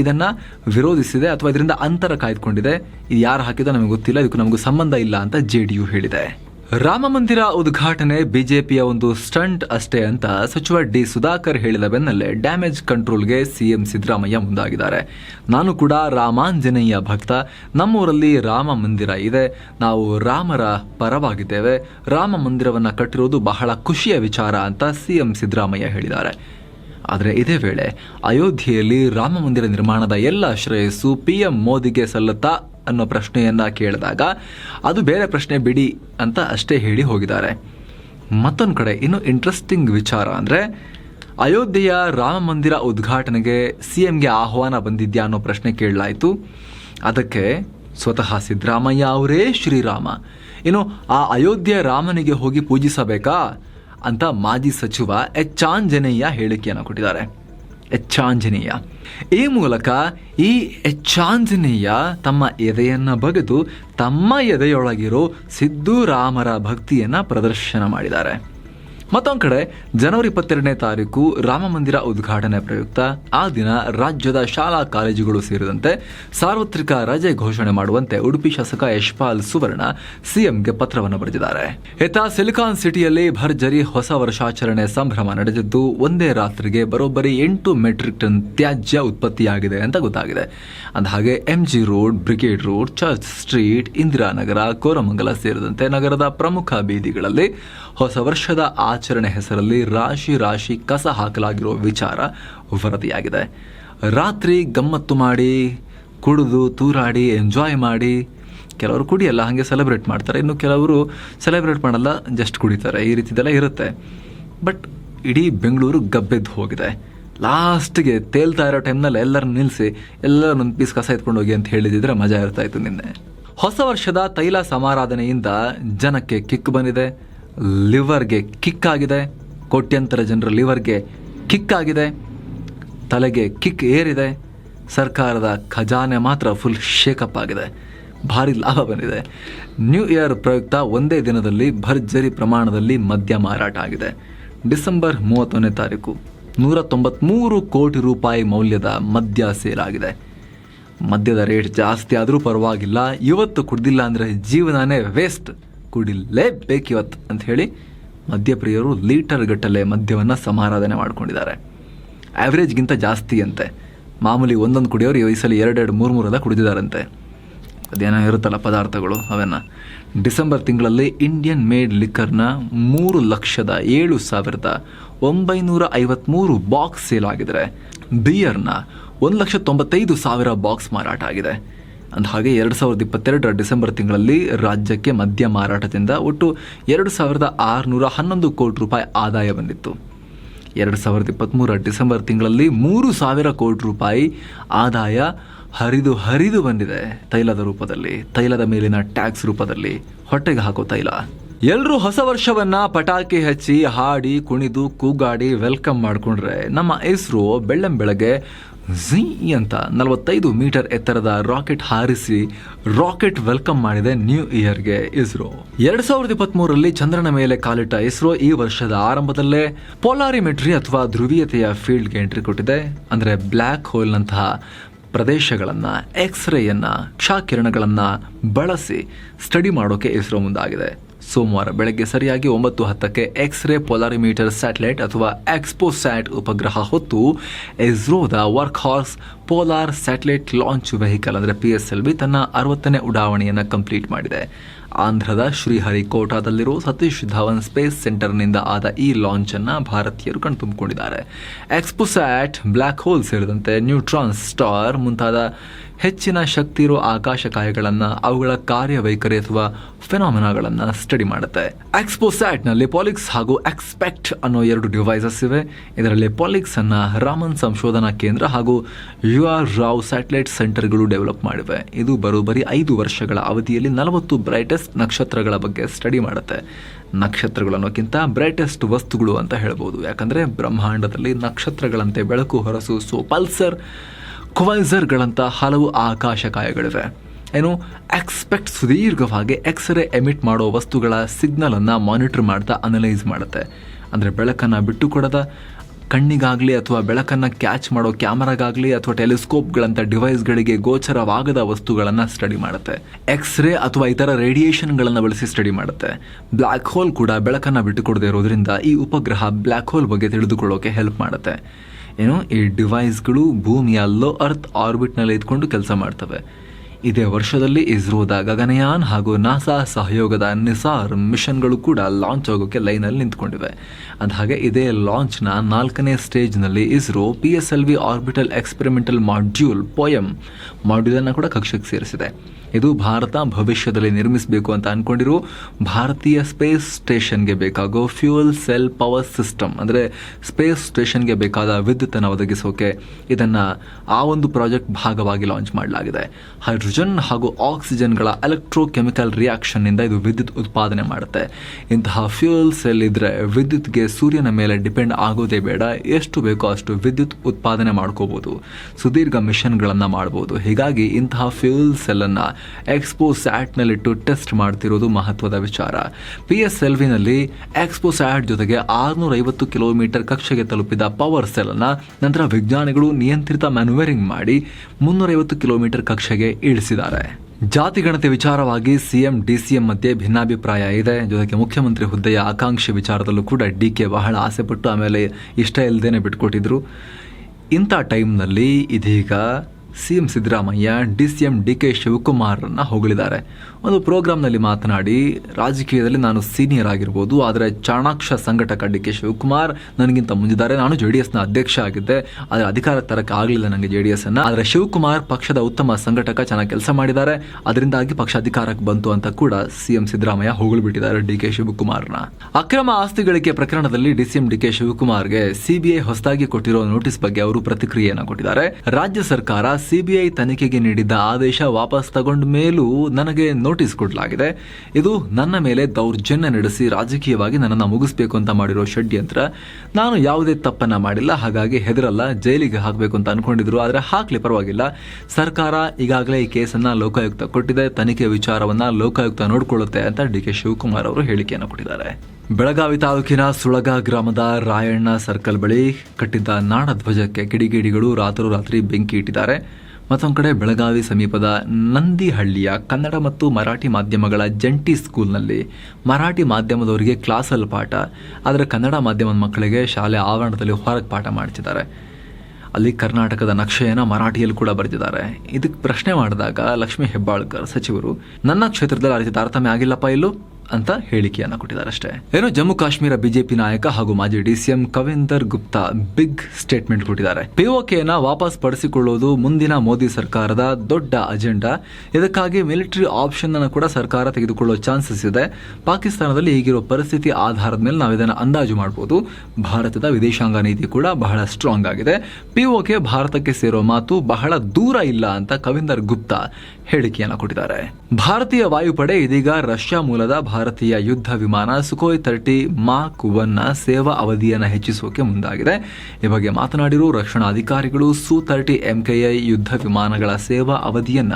ಇದನ್ನು ವಿರೋಧಿಸಿದೆ ಅಥವಾ ಇದರಿಂದ ಅಂತರ ಕಾಯ್ದುಕೊಂಡಿದೆ. ಇದು ಯಾರು ಹಾಕಿದ ನಮಗೆ ಗೊತ್ತಿಲ್ಲ, ಇದಕ್ಕೂ ನಮಗೂ ಸಂಬಂಧ ಇಲ್ಲ ಅಂತ ಜೆ ಯು ಹೇಳಿದೆ. ರಾಮ ಮಂದಿರ ಉದ್ಘಾಟನೆ ಬಿಜೆಪಿಯ ಒಂದು ಸ್ಟಂಟ್ ಅಷ್ಟೇ ಅಂತ ಸಚಿವ ಡಿ ಸುಧಾಕರ್ ಹೇಳಿದ ಬೆನ್ನಲ್ಲೇ ಡ್ಯಾಮೇಜ್ ಕಂಟ್ರೋಲ್ಗೆ ಸಿಎಂ ಸಿದ್ದರಾಮಯ್ಯ ಮುಂದಾಗಿದ್ದಾರೆ. ನಾನು ಕೂಡ ರಾಮಾಂಜನೇಯ ಭಕ್ತ. ನಮ್ಮೂರಲ್ಲಿ ರಾಮ ಮಂದಿರ ಇದೆ. ನಾವು ರಾಮರ ಪರವಾಗಿದ್ದೇವೆ. ರಾಮ ಮಂದಿರವನ್ನು ಕಟ್ಟಿರೋದು ಬಹಳ ಖುಷಿಯ ವಿಚಾರ ಅಂತ ಸಿಎಂ ಸಿದ್ದರಾಮಯ್ಯ ಹೇಳಿದ್ದಾರೆ. ಆದರೆ ಇದೇ ವೇಳೆ ಅಯೋಧ್ಯೆಯಲ್ಲಿ ರಾಮ ಮಂದಿರ ನಿರ್ಮಾಣದ ಎಲ್ಲ ಶ್ರೇಯಸ್ಸು ಪಿ ಎಂ ಮೋದಿಗೆ ಸಲ್ಲುತ್ತಾ ಅನ್ನೋ ಪ್ರಶ್ನೆಯನ್ನ ಕೇಳಿದಾಗ, ಅದು ಬೇರೆ ಪ್ರಶ್ನೆ ಬಿಡಿ ಅಂತ ಅಷ್ಟೇ ಹೇಳಿ ಹೋಗಿದ್ದಾರೆ. ಮತ್ತೊಂದು ಕಡೆ, ಇನ್ನು ಇಂಟ್ರೆಸ್ಟಿಂಗ್ ವಿಚಾರ ಅಂದರೆ, ಅಯೋಧ್ಯೆಯ ರಾಮ ಮಂದಿರ ಉದ್ಘಾಟನೆಗೆ ಸಿ ಎಂಗೆ ಆಹ್ವಾನ ಬಂದಿದ್ಯಾ ಅನ್ನೋ ಪ್ರಶ್ನೆ ಕೇಳಲಾಯಿತು. ಅದಕ್ಕೆ ಸ್ವತಃ ಸಿದ್ದರಾಮಯ್ಯ ಅವರೇ ಶ್ರೀರಾಮ. ಇನ್ನು ಆ ಅಯೋಧ್ಯೆ ರಾಮನಿಗೆ ಹೋಗಿ ಪೂಜಿಸಬೇಕಾ ಅಂತ ಮಾಜಿ ಸಚಿವ ಎಚ್ ಆಂಜನೇಯ ಹೇಳಿಕೆಯನ್ನು ಕೊಟ್ಟಿದ್ದಾರೆ. ಎಚ್ ಆಂಜನೇಯ ಈ ಮೂಲಕ ಈ ಹೆಚ್ಚಾಂಜನೇಯ ತಮ್ಮ ಎದೆಯನ್ನು ಬಗೆದು ತಮ್ಮ ಎದೆಯೊಳಗಿರೋ ಸಿದ್ದುರಾಮರ ಭಕ್ತಿಯನ್ನು ಪ್ರದರ್ಶನ ಮಾಡಿದ್ದಾರೆ. ಮತ್ತೊಂದು ಕಡೆ, ಜನವರಿ ಇಪ್ಪತ್ತೆರಡನೇ ತಾರೀಕು ರಾಮ ಮಂದಿರ ಉದ್ಘಾಟನೆ ಪ್ರಯುಕ್ತ. ಆ ದಿನ ರಾಜ್ಯದ ಶಾಲಾ ಕಾಲೇಜುಗಳು ಸೇರಿದಂತೆ ಸಾರ್ವತ್ರಿಕ ರಜೆ ಘೋಷಣೆ ಮಾಡುವಂತೆ ಉಡುಪಿ ಶಾಸಕ ಯಶ್ಪಾಲ್ ಸುವರ್ಣ ಸಿಎಂಗೆ ಪತ್ರವನ್ನು ಬರೆದಿದ್ದಾರೆ. ಇತ್ತ ಸಿಲಿಕಾನ್ ಸಿಟಿಯಲ್ಲಿ ಭರ್ಜರಿ ಹೊಸ ವರ್ಷಾಚರಣೆ ಸಂಭ್ರಮ ನಡೆದಿದ್ದು, ಒಂದೇ ರಾತ್ರಿಗೆ ಬರೋಬ್ಬರಿ ಎಂಟು ಮೆಟ್ರಿಕ್ ಟನ್ ತ್ಯಾಜ್ಯ ಉತ್ಪತ್ತಿಯಾಗಿದೆ ಅಂತ ಗೊತ್ತಾಗಿದೆ. ಅಂದಹಾಗೆ, MG Road, Brigade Road, Church Street, Indiranagar, Koramangala ಸೇರಿದಂತೆ ನಗರದ ಪ್ರಮುಖ ಬೀದಿಗಳಲ್ಲಿ ಹೊಸ ವರ್ಷದ ಆಚರಣೆ ಹೆಸರಲ್ಲಿ ರಾಶಿ ರಾಶಿ ಕಸ ಹಾಕಲಾಗಿರೋ ವಿಚಾರ ವರದಿಯಾಗಿದೆ. ರಾತ್ರಿ ಗಮ್ಮತ್ತು ಮಾಡಿ, ಕುಡಿದು, ತೂರಾಡಿ ಎಂಜಾಯ್ ಮಾಡಿ, ಕೆಲವರು ಕುಡಿಯಲ್ಲ, ಹಾಗೆ ಸೆಲೆಬ್ರೇಟ್ ಮಾಡ್ತಾರೆ. ಇನ್ನು ಕೆಲವರು ಸೆಲೆಬ್ರೇಟ್ ಮಾಡಲ್ಲ ಜಸ್ಟ್ ಕುಡಿತಾರೆ. ಈ ರೀತಿದೆಲ್ಲ ಇರುತ್ತೆ. ಬಟ್ ಇಡೀ ಬೆಂಗಳೂರು ಗಬ್ಬೆದ್ದು ಹೋಗಿದೆ. ಲಾಸ್ಟ್ಗೆ ತೇಲ್ತಾ ಇರೋ ಟೈಮ್ನಲ್ಲಿ ಎಲ್ಲರನ್ನ ನಿಲ್ಲಿಸಿ ಎಲ್ಲರನ್ನೊಂದು ಪೀಸ್ ಕಸ ಎತ್ಕೊಂಡು ಹೋಗಿ ಅಂತ ಹೇಳಿದಿದ್ರೆ ಮಜಾ ಇರ್ತಾ ಇತ್ತು ನಿನ್ನೆ. ಹೊಸ ವರ್ಷದ ತೈಲ ಸಮಾರಾಧನೆಯಿಂದ ಜನಕ್ಕೆ ಕಿಕ್ ಬಂದಿದೆ. ಲಿವರ್ಗೆ ಕಿಕ್ ಆಗಿದೆ. ಕೋಟ್ಯಂತರ ಜನರ ಲಿವರ್ಗೆ ಕಿಕ್ ಆಗಿದೆ. ತಲೆಗೆ ಕಿಕ್ ಏರಿದೆ. ಸರ್ಕಾರದ ಖಜಾನೆ ಮಾತ್ರ ಫುಲ್ ಶೇಕಪ್ ಆಗಿದೆ. ಭಾರಿ ಲಾಭ ಬಂದಿದೆ. ನ್ಯೂ ಇಯರ್ ಪ್ರಯುಕ್ತ ಒಂದೇ ದಿನದಲ್ಲಿ ಭರ್ಜರಿ ಪ್ರಮಾಣದಲ್ಲಿ ಮದ್ಯ ಮಾರಾಟ ಆಗಿದೆ. ಡಿಸೆಂಬರ್ ಮೂವತ್ತೊಂದನೇ ತಾರೀಕು ನೂರ ತೊಂಬತ್ತ್ಮೂರು ಕೋಟಿ ರೂಪಾಯಿ ಮೌಲ್ಯದ ಮದ್ಯ ಸೇಲ್ ಆಗಿದೆ ಮದ್ಯದ ರೇಟ್ ಜಾಸ್ತಿ ಆದರೂ ಪರವಾಗಿಲ್ಲ, ಇವತ್ತು ಕುಡ್ದಿಲ್ಲ ಅಂದರೆ ಜೀವನನೇ ವೇಸ್ಟ್ ಕುಡಿಲೇಬೇಕು ಇವತ್ತು ಅಂತ ಹೇಳಿ ಮದ್ಯಪ್ರಿಯರು ಲೀಟರ್ ಗಟ್ಟಲೆ ಮದ್ಯವನ್ನು ಸಮಾರಾಧನೆ ಮಾಡ್ಕೊಂಡಿದ್ದಾರೆ. ಆ್ಯಾವ್ರೇಜ್ಗಿಂತ ಜಾಸ್ತಿ ಅಂತೆ. ಮಾಮೂಲಿ ಒಂದೊಂದು ಕುಡಿಯೋರು ಈ ವಯಸ್ಸಲ್ಲಿ ಎರಡೆರಡು ಮೂರು ಮೂರೆಲ್ಲ ಕುಡಿದಿದ್ದಾರಂತೆ. ಅದೇನೋ ಇರುತ್ತಲ್ಲ ಪದಾರ್ಥಗಳು ಅವೆಲ್ಲ ಡಿಸೆಂಬರ್ ತಿಂಗಳಲ್ಲಿ ಇಂಡಿಯನ್ ಮೇಡ್ ಲಿಕ್ಕರ್ನ ಮೂರು ಲಕ್ಷದ ಏಳು ಸಾವಿರದ ಒಂಬೈನೂರ ಐವತ್ತ್ಮೂರು ಬಾಕ್ಸ್ ಸೇಲ್ ಆಗಿದ್ರೆ, ಬಿಯರ್ನ ಒಂದು ಲಕ್ಷ ತೊಂಬತ್ತೈದು ಸಾವಿರ ಬಾಕ್ಸ್ ಮಾರಾಟ ಆಗಿದೆ. ಹಾಗೆ ಎರಡು ಸಾವಿರದ ಇಪ್ಪತ್ತೆರಡರ ಡಿಸೆಂಬರ್ ತಿಂಗಳಲ್ಲಿ ರಾಜ್ಯಕ್ಕೆ ಮದ್ಯ ಮಾರಾಟದಿಂದ ಒಟ್ಟು ಎರಡು ಸಾವಿರದ ಆರುನೂರ ಹನ್ನೊಂದು ಕೋಟಿ ರೂಪಾಯಿ ಆದಾಯ ಬಂದಿತ್ತು. ಎರಡು ಸಾವಿರದ ಇಪ್ಪತ್ತ್ಮೂರ ಡಿಸೆಂಬರ್ ತಿಂಗಳಲ್ಲಿ ಮೂರು ಸಾವಿರ ಕೋಟಿ ರೂಪಾಯಿ ಆದಾಯ ಹರಿದು ಹರಿದು ಬಂದಿದೆ ತೈಲದ ರೂಪದಲ್ಲಿ, ತೈಲದ ಮೇಲಿನ ಟ್ಯಾಕ್ಸ್ ರೂಪದಲ್ಲಿ, ಹೊಟ್ಟೆಗೆ ಹಾಕೋ ತೈಲ. ಎಲ್ಲರೂ ಹೊಸ ವರ್ಷವನ್ನ ಪಟಾಕಿ ಹಚ್ಚಿ ಹಾಡಿ, ಕುಣಿದು, ಕೂಗಾಡಿ ವೆಲ್ಕಮ್ ಮಾಡಿಕೊಂಡ್ರೆ ನಮ್ಮ ಇಸ್ರೋ ಬೆಳ್ಳಂ ಬೆಳಗ್ಗೆ ಝೀ ಅಂತ ನಲವತ್ತೈದು ಮೀಟರ್ ಎತ್ತರದ ರಾಕೆಟ್ ಹಾರಿಸಿ ರಾಕೆಟ್ ವೆಲ್ಕಮ್ ಮಾಡಿದೆ ನ್ಯೂ ಇಯರ್ಗೆ ಇಸ್ರೋ. ಎರಡ್ ಸಾವಿರದ ಇಪ್ಪತ್ಮೂರರಲ್ಲಿ ಚಂದ್ರನ ಮೇಲೆ ಕಾಲಿಟ್ಟ ಇಸ್ರೋ ಈ ವರ್ಷದ ಆರಂಭದಲ್ಲೇ ಪೋಲಾರಿಮೆಟ್ರಿ ಅಥವಾ ಧ್ರುವೀಯತೆಯ ಫೀಲ್ಡ್ಗೆ ಎಂಟ್ರಿ ಕೊಟ್ಟಿದೆ. ಅಂದ್ರೆ ಬ್ಲ್ಯಾಕ್ ಹೋಲ್ನಂತಹ ಪ್ರದೇಶಗಳನ್ನು ಎಕ್ಸ್ರೇಯನ್ನು ಕ್ಷಾಕಿರಣಗಳನ್ನು ಬಳಸಿ ಸ್ಟಡಿ ಮಾಡೋಕೆ ಇಸ್ರೋ ಮುಂದಾಗಿದೆ. ಸೋಮವಾರ ಬೆಳಗ್ಗೆ ಸರಿಯಾಗಿ ಒಂಬತ್ತು ಹತ್ತಕ್ಕೆ ಎಕ್ಸ್ರೇ ಪೊಲಾರಿಮೀಟರ್ ಸ್ಯಾಟಲೈಟ್ ಅಥವಾ ಎಕ್ಸ್ಪೋಸ್ಯಾಟ್ ಉಪಗ್ರಹ ಹೊತ್ತು ಇಸ್ರೋದ workhorse polar satellite launch vehicle ಅಂದರೆ ಪಿ ಎಸ್ ಎಲ್ ವಿ ತನ್ನ ಅರವತ್ತನೇ ಉಡಾವಣೆಯನ್ನು ಕಂಪ್ಲೀಟ್ ಮಾಡಿದೆ. ಆಂಧ್ರದ ಶ್ರೀಹರಿಕೋಟಾದಲ್ಲಿರೋ ಸತೀಶ್ ಧವನ್ ಸ್ಪೇಸ್ ಸೆಂಟರ್ನಿಂದ ಆದ ಈ ಲಾಂಚ್ ಅನ್ನು ಭಾರತೀಯರು ಕಣ್ತುಂಬಿಕೊಂಡಿದ್ದಾರೆ. ಎಕ್ಸ್ಪೋಸ್ಯಾಟ್ ಬ್ಲ್ಯಾಕ್ ಹೋಲ್ ಸೇರಿದಂತೆ ನ್ಯೂಟ್ರಾನ್ ಸ್ಟಾರ್ ಮುಂತಾದ ಹೆಚ್ಚಿನ ಶಕ್ತಿ ಇರೋ ಆಕಾಶಕಾಯಗಳನ್ನು ಅವುಗಳ ಕಾರ್ಯವೈಖರಿ ಅಥವಾ ಫೆನಾಮಿನಾಗಳನ್ನು ಸ್ಟಡಿ ಮಾಡುತ್ತೆ. ನಲ್ಲಿ ಪಾಲಿಕ್ಸ್ ಹಾಗೂ ಎಕ್ಸ್ಪೆಕ್ಟ್ ಅನ್ನೋ ಎರಡು ಡಿವೈಸಸ್ ಇವೆ. ಇದರಲ್ಲಿ ಪಾಲಿಕ್ಸ್ ಅನ್ನ ರಾಮನ್ ಸಂಶೋಧನಾ ಕೇಂದ್ರ ಹಾಗೂ ಯು ಆರ್ ರಾವ್ ಸ್ಯಾಟಲೈಟ್ ಸೆಂಟರ್ಗಳು ಡೆವಲಪ್ ಮಾಡಿವೆ. ಇದು ಬರೋಬ್ಬರಿ ಐದು ವರ್ಷಗಳ ಅವಧಿಯಲ್ಲಿ ನಲವತ್ತು ಬ್ರೈಟೆಸ್ಟ್ ನಕ್ಷತ್ರಗಳ ಬಗ್ಗೆ ಸ್ಟಡಿ ಮಾಡುತ್ತೆ. ನಕ್ಷತ್ರಗಳನ್ನೋಕ್ಕಿಂತ ಬ್ರೈಟೆಸ್ಟ್ ವಸ್ತುಗಳು ಅಂತ ಹೇಳ್ಬೋದು. ಯಾಕಂದ್ರೆ ಬ್ರಹ್ಮಾಂಡದಲ್ಲಿ ನಕ್ಷತ್ರಗಳಂತೆ ಬೆಳಕು ಹೊರಸೂಸು ಪಲ್ಸರ್ ಕ್ವೈಸರ್ಗಳಂತ ಹಲವು ಆಕಾಶಕಾಯಗಳಿವೆ ಏನು? ಎಕ್ಸ್ಪೆಕ್ಟ್ ಸುದೀರ್ಘವಾಗಿ ಎಕ್ಸ್ರೇ ಎಮಿಟ್ ಮಾಡೋ ವಸ್ತುಗಳ ಸಿಗ್ನಲನ್ನು ಮಾನಿಟರ್ ಮಾಡ್ತಾ ಅನಲೈಸ್ ಮಾಡುತ್ತೆ. ಅಂದರೆ ಬೆಳಕನ್ನು ಬಿಟ್ಟು ಕೊಡದ, ಕಣ್ಣಿಗಾಗಲಿ ಅಥವಾ ಬೆಳಕನ್ನು ಕ್ಯಾಚ್ ಮಾಡೋ ಕ್ಯಾಮರಾಗಾಗಲಿ ಅಥವಾ ಟೆಲಿಸ್ಕೋಪ್ಗಳಂಥ ಡಿವೈಸ್ಗಳಿಗೆ ಗೋಚರವಾಗದ ವಸ್ತುಗಳನ್ನು ಸ್ಟಡಿ ಮಾಡುತ್ತೆ. ಎಕ್ಸ್ರೇ ಅಥವಾ ಇತರ ರೇಡಿಯೇಷನ್ಗಳನ್ನು ಬಳಸಿ ಸ್ಟಡಿ ಮಾಡುತ್ತೆ. ಬ್ಲ್ಯಾಕ್ ಹೋಲ್ ಕೂಡ ಬೆಳಕನ್ನು ಬಿಟ್ಟುಕೊಡದೇ ಇರೋದ್ರಿಂದ ಈ ಉಪಗ್ರಹ ಬ್ಲ್ಯಾಕ್ ಹೋಲ್ ಬಗ್ಗೆ ತಿಳಿದುಕೊಳ್ಳೋಕೆ ಹೆಲ್ಪ್ ಮಾಡುತ್ತೆ. ಏನು ಈ ಡಿವೈಸ್ಗಳು ಭೂಮಿಯ ಲೋ ಅರ್ತ್ ಆರ್ಬಿಟ್ನಲ್ಲಿ ಇದ್ಕೊಂಡು ಕೆಲಸ ಮಾಡ್ತವೆ. ಇದೇ ವರ್ಷದಲ್ಲಿ ಇಸ್ರೋದ ಗಗನಯಾನ್ ಹಾಗೂ ನಾಸಾ ಸಹಯೋಗದ ನಿಸಾರ್ ಮಿಷನ್ಗಳು ಕೂಡ ಲಾಂಚ್ ಆಗೋಕ್ಕೆ ಲೈನಲ್ಲಿ ನಿಂತ್ಕೊಂಡಿವೆ. ಅಂದಹಾಗೆ ಇದೇ ಲಾಂಚ್ನ ನಾಲ್ಕನೇ ಸ್ಟೇಜ್ನಲ್ಲಿ ISRO P S L V orbital experimental module POEM ಮಾಡ್ಯೂಲನ್ನು ಕೂಡ ಕಕ್ಷೆಗೆ ಸೇರಿಸಿದೆ. ಇದು ಭಾರತ ಭವಿಷ್ಯದಲ್ಲಿ ನಿರ್ಮಿಸಬೇಕು ಅಂತ ಅನ್ಕೊಂಡಿರೋ ಭಾರತೀಯ ಸ್ಪೇಸ್ ಸ್ಟೇಷನ್ಗೆ ಬೇಕಾಗೋ ಫ್ಯೂಯಲ್ ಸೆಲ್ ಪವರ್ ಸಿಸ್ಟಮ್ ಅಂದರೆ ಸ್ಪೇಸ್ ಸ್ಟೇಷನ್ಗೆ ಬೇಕಾದ ವಿದ್ಯುತ್ತನ್ನು ಒದಗಿಸೋಕೆ ಇದನ್ನು ಆ ಒಂದು ಪ್ರಾಜೆಕ್ಟ್ ಭಾಗವಾಗಿ ಲಾಂಚ್ ಮಾಡಲಾಗಿದೆ. ಹೈಡ್ರೋಜನ್ ಹಾಗೂ ಆಕ್ಸಿಜನ್ಗಳ ಎಲೆಕ್ಟ್ರೋಕೆಮಿಕಲ್ ರಿಯಾಕ್ಷನ್ನಿಂದ ಇದು ವಿದ್ಯುತ್ ಉತ್ಪಾದನೆ ಮಾಡುತ್ತೆ. ಇಂತಹ ಫ್ಯೂಯಲ್ ಸೆಲ್ ಇದ್ರೆ ವಿದ್ಯುತ್ಗೆ ಸೂರ್ಯನ ಮೇಲೆ ಡಿಪೆಂಡ್ ಆಗೋದೇ ಬೇಡ, ಎಷ್ಟು ಬೇಕೋ ಅಷ್ಟು ವಿದ್ಯುತ್ ಉತ್ಪಾದನೆ ಮಾಡ್ಕೋಬೋದು. ಸುದೀರ್ಘ ಮಿಷನ್ಗಳನ್ನು ಮಾಡ್ಬೋದು. ಹೀಗಾಗಿ ಇಂತಹ ಫ್ಯೂಯಲ್ ಸೆಲ್ ಅನ್ನ ಎಕ್ಸ್ಪೋ ಸ್ಯಾಟ್ನಲ್ಲಿಟ್ಟು ಟೆಸ್ಟ್ ಮಾಡ್ತಿರೋದು ಮಹತ್ವದ ವಿಚಾರ. ಪಿ ಎಸ್ ಎಲ್ ವಿನಲ್ಲಿ ಎಕ್ಸ್ಪೋ ಸ್ಯಾಟ್ ಜೊತೆಗೆ ಆರುನೂರ ಐವತ್ತು ಕಿಲೋಮೀಟರ್ ಕಕ್ಷೆಗೆ ತಲುಪಿದ ಪವರ್ ಸೆಲ್ ಅನ್ನ ನಂತರ ವಿಜ್ಞಾನಿಗಳು ನಿಯಂತ್ರಿತ ಮ್ಯಾನುವರಿಂಗ್ ಮಾಡಿ ಮುನ್ನೂರೈವತ್ತು ಕಿಲೋಮೀಟರ್ ಕಕ್ಷೆಗೆ ಇಳಿಸಿದ್ದಾರೆ. ಜಾತಿ ಗಣತಿ ವಿಚಾರವಾಗಿ ಸಿಎಂ ಡಿಸಿಎಂ ಮಧ್ಯೆ ಭಿನ್ನಾಭಿಪ್ರಾಯ ಇದೆ. ಜೊತೆಗೆ ಮುಖ್ಯಮಂತ್ರಿ ಹುದ್ದೆಯ ಆಕಾಂಕ್ಷೆ ವಿಚಾರದಲ್ಲೂ ಕೂಡ ಡಿ ಕೆ ಬಹಳ ಆಸೆಪಟ್ಟು ಆಮೇಲೆ ಇಷ್ಟ ಇಲ್ಲದೇನೆ ಬಿಟ್ಕೊಟ್ಟಿದ್ರು. ಇಂಥ ಟೈಮ್ನಲ್ಲಿ ಇದೀಗ C M Siddaramaiah D C M D K ಶಿವಕುಮಾರ್ರನ್ನ ಹೊಗಳಿದ್ದಾರೆ. ಒಂದು ಪ್ರೋಗ್ರಾಂನಲ್ಲಿ ಮಾತನಾಡಿ, ರಾಜಕೀಯದಲ್ಲಿ ನಾನು ಸೀನಿಯರ್ ಆಗಿರ್ಬೋದು, ಆದರೆ ಚಾಣಾಕ್ಷ ಸಂಘಟಕ ಡಿ ಕೆ ಶಿವಕುಮಾರ್ ನನಗಿಂತ ಮುಂದಿದ್ದಾರೆ. ನಾನು ಜೆ ಡಿ ಎಸ್ನ ಅಧ್ಯಕ್ಷ ಆಗಿದ್ದೆ, ಆದರೆ ಅಧಿಕಾರ ತರಕ್ಕೆ ಆಗಲಿಲ್ಲ ನನಗೆ ಜೆ ಡಿ ಎಸ್ ಅನ್ನ ಆದರೆ ಶಿವಕುಮಾರ್ ಪಕ್ಷದ ಉತ್ತಮ ಸಂಘಟಕ ಚೆನ್ನಾಗಿ ಕೆಲಸ ಮಾಡಿದ್ದಾರೆ, ಅದರಿಂದಾಗಿ ಪಕ್ಷ ಅಧಿಕಾರಕ್ಕೆ ಬಂತು ಅಂತ ಕೂಡ ಸಿಎಂ ಸಿದ್ದರಾಮಯ್ಯ ಹೊಗಳ್ಬಿಟ್ಟಿದ್ದಾರೆ ಡಿ ಕೆ ಶಿವಕುಮಾರ್ನ. ಅಕ್ರಮ ಆಸ್ತಿ ಗಳಿಕೆ ಪ್ರಕರಣದಲ್ಲಿ ಡಿಸಿಎಂ ಡಿ ಕೆ ಶಿವಕುಮಾರ್ಗೆ ಸಿಬಿಐ ಹೊಸದಾಗಿ ಕೊಟ್ಟಿರೋ ನೋಟಿಸ್ ಬಗ್ಗೆ ಅವರು ಪ್ರತಿಕ್ರಿಯೆಯನ್ನು ಕೊಟ್ಟಿದ್ದಾರೆ. ರಾಜ್ಯ ಸರ್ಕಾರ ಸಿಬಿಐ ತನಿಖೆಗೆ ನೀಡಿದ್ದ ಆದೇಶ ವಾಪಸ್ ತಗೊಂಡ ಮೇಲೂ ನನಗೆ ನೋಟಿಸ್ ಕೊಡಲಾಗಿದೆ. ಇದು ನನ್ನ ಮೇಲೆ ದೌರ್ಜನ್ಯ ನಡೆಸಿ ರಾಜಕೀಯವಾಗಿ ನನ್ನನ್ನು ಮುಗಿಸ್ಬೇಕು ಅಂತ ಮಾಡಿರೋ ಷಡ್ಯಂತ್ರ. ನಾನು ಯಾವುದೇ ತಪ್ಪನ್ನು ಮಾಡಿಲ್ಲ, ಹಾಗಾಗಿ ಹೆದರಲ್ಲ, ಜೈಲಿಗೆ ಹಾಕಬೇಕು ಅಂತ ಅನ್ಕೊಂಡಿದ್ರು, ಆದರೆ ಹಾಕ್ಲಿ ಪರವಾಗಿಲ್ಲ. ಸರ್ಕಾರ ಈಗಾಗಲೇ ಈ ಕೇಸನ್ನು ಲೋಕಾಯುಕ್ತ ಕೊಟ್ಟಿದೆ, ತನಿಖೆ ವಿಚಾರವನ್ನು ಲೋಕಾಯುಕ್ತ ನೋಡಿಕೊಳ್ಳುತ್ತೆ ಅಂತ ಡಿ ಕೆ ಶಿವಕುಮಾರ್ ಅವರು ಹೇಳಿಕೆಯನ್ನು ಕೊಟ್ಟಿದ್ದಾರೆ. ಬೆಳಗಾವಿ ತಾಲೂಕಿನ ಸುಳಗ ಗ್ರಾಮದ ರಾಯಣ್ಣ ಸರ್ಕಲ್ ಬಳಿ ಕಟ್ಟಿದ್ದ ನಾಡಧ್ವಜಕ್ಕೆ ಕಿಡಿಗೇಡಿಗಳು ರಾತ್ರೋರಾತ್ರಿ ಬೆಂಕಿ ಇಟ್ಟಿದ್ದಾರೆ. ಮತ್ತೊಂದು ಕಡೆ, ಬೆಳಗಾವಿ ಸಮೀಪದ ನಂದಿಹಳ್ಳಿಯ ಕನ್ನಡ ಮತ್ತು ಮರಾಠಿ ಮಾಧ್ಯಮಗಳ ಜಂಟಿ ಸ್ಕೂಲ್ನಲ್ಲಿ ಮರಾಠಿ ಮಾಧ್ಯಮದವರಿಗೆ ಕ್ಲಾಸಲ್ಲಿ ಪಾಠ, ಆದರೆ ಕನ್ನಡ ಮಾಧ್ಯಮದ ಮಕ್ಕಳಿಗೆ ಶಾಲೆ ಆವರಣದಲ್ಲಿ ಹೊರಗೆ ಪಾಠ ಮಾಡ್ತಿದ್ದಾರೆ. ಅಲ್ಲಿ ಕರ್ನಾಟಕದ ನಕ್ಷೆಯನ್ನು ಮರಾಠಿಯಲ್ಲಿ ಕೂಡ ಬರೆದಿದ್ದಾರೆ. ಇದಕ್ಕೆ ಪ್ರಶ್ನೆ ಮಾಡಿದಾಗ ಲಕ್ಷ್ಮೀ ಹೆಬ್ಬಾಳ್ಕರ್, ಸಚಿವರು, ನನ್ನ ಕ್ಷೇತ್ರದಲ್ಲಿ ಆ ರೀತಿ ತಾರತಮ್ಯ ಆಗಿಲ್ಲಪ್ಪ, ಇಲ್ಲೂ? ಅಂತ ಹೇಳಿಕೆಯನ್ನ ಕೊಟ್ಟಿದ್ದಾರೆ ಅಷ್ಟೇ ಏನು, ಜಮ್ಮು ಕಾಶ್ಮೀರ ಬಿಜೆಪಿ ನಾಯಕ ಹಾಗೂ ಮಾಜಿ DCM Kavinder Gupta big statement ಕೊಟ್ಟಿದ್ದಾರೆ. ಪಿಒಕೆನ ವಾಪಸ್ ಪಡಿಸಿಕೊಳ್ಳುವುದು ಮುಂದಿನ ಮೋದಿ ಸರ್ಕಾರದ ದೊಡ್ಡ ಅಜೆಂಡಾ. ಇದಕ್ಕಾಗಿ ಮಿಲಿಟರಿ ಆಪ್ಷನ್ ಅನ್ನು ಕೂಡ ಸರ್ಕಾರ ತೆಗೆದುಕೊಳ್ಳೋ ಚಾನ್ಸಸ್ ಇದೆ. ಪಾಕಿಸ್ತಾನದಲ್ಲಿ ಈಗಿರೋ ಪರಿಸ್ಥಿತಿ ಆಧಾರದ ಮೇಲೆ ನಾವು ಇದನ್ನು ಅಂದಾಜು ಮಾಡಬಹುದು ಭಾರತದ ವಿದೇಶಾಂಗ ನೀತಿ ಕೂಡ ಬಹಳ ಸ್ಟ್ರಾಂಗ್ ಆಗಿದೆ. ಪಿಒಕೆ ಭಾರತಕ್ಕೆ ಸೇರೋ ಮಾತು ಬಹಳ ದೂರ ಇಲ್ಲ ಅಂತ ಕವಿಂದರ್ ಗುಪ್ತಾ ಹೇಳಿಕೆಯನ್ನ ಕೊಟ್ಟಿದ್ದಾರೆ. ಭಾರತೀಯ ವಾಯುಪಡೆ ಇದೀಗ ರಷ್ಯಾ ಮೂಲದ ಭಾರತೀಯ ಯುದ್ಧ ವಿಮಾನ ಸುಖೋಯ್ ತರ್ಟಿ ಮಾಕ್ ಒನ್ನ ಸೇವಾ ಅವಧಿಯನ್ನು ಹೆಚ್ಚಿಸೋಕೆ ಮುಂದಾಗಿದೆ. ಈ ಬಗ್ಗೆ ಮಾತನಾಡಿರುವ ರಕ್ಷಣಾ ಅಧಿಕಾರಿಗಳು ಸು ತರ್ಟಿ ಎಂಕೆಐ ಯುದ್ಧ ವಿಮಾನಗಳ ಸೇವಾ ಅವಧಿಯನ್ನ